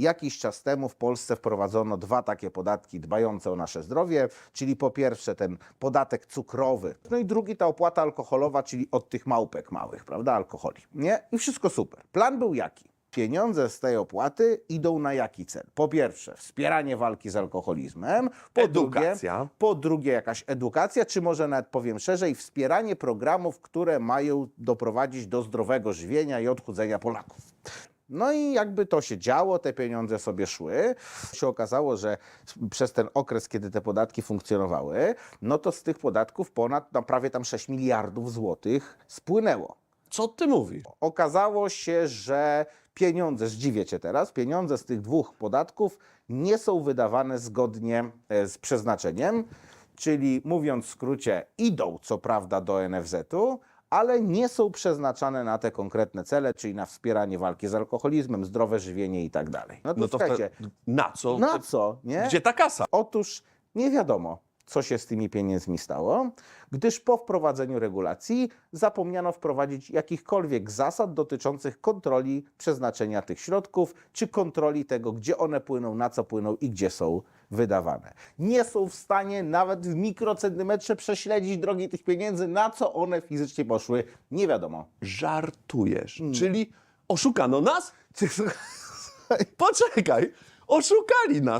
jakiś czas temu w Polsce wprowadzono dwa takie podatki dbające o nasze zdrowie, czyli po pierwsze ten podatek cukrowy, no i drugi ta opłata alkoholowa, czyli od tych małpek małych, prawda, alkoholi. Nie? I wszystko super. Plan był jaki? Pieniądze z tej opłaty idą na jaki cel? Po pierwsze, wspieranie walki z alkoholizmem, po Edukacja. drugie, po drugie jakaś edukacja, czy może nawet powiem szerzej, wspieranie programów, które mają doprowadzić do zdrowego żywienia i odchudzenia Polaków. No i jakby to się działo, te pieniądze sobie szły. Się okazało, że przez ten okres, kiedy te podatki funkcjonowały, no to z tych podatków ponad no, prawie tam 6 miliardów złotych spłynęło. Co ty mówisz? Okazało się, że pieniądze, zdziwię cię teraz, pieniądze z tych dwóch podatków nie są wydawane zgodnie e, z przeznaczeniem, czyli mówiąc w skrócie, idą co prawda do NFZ-u, ale nie są przeznaczane na te konkretne cele, czyli na wspieranie walki z alkoholizmem, zdrowe żywienie i tak dalej. No to, No to słuchajcie, na co? na co, nie? Gdzie ta kasa? Otóż nie wiadomo, co się z tymi pieniędzmi stało, gdyż po wprowadzeniu regulacji zapomniano wprowadzić jakichkolwiek zasad dotyczących kontroli przeznaczenia tych środków, czy kontroli tego, gdzie one płyną, na co płyną i gdzie są wydawane. Nie są w stanie nawet w mikrocentymetrze prześledzić drogi tych pieniędzy, na co one fizycznie poszły, nie wiadomo. Żartujesz. Czyli oszukano nas? Poczekaj, oszukali nas.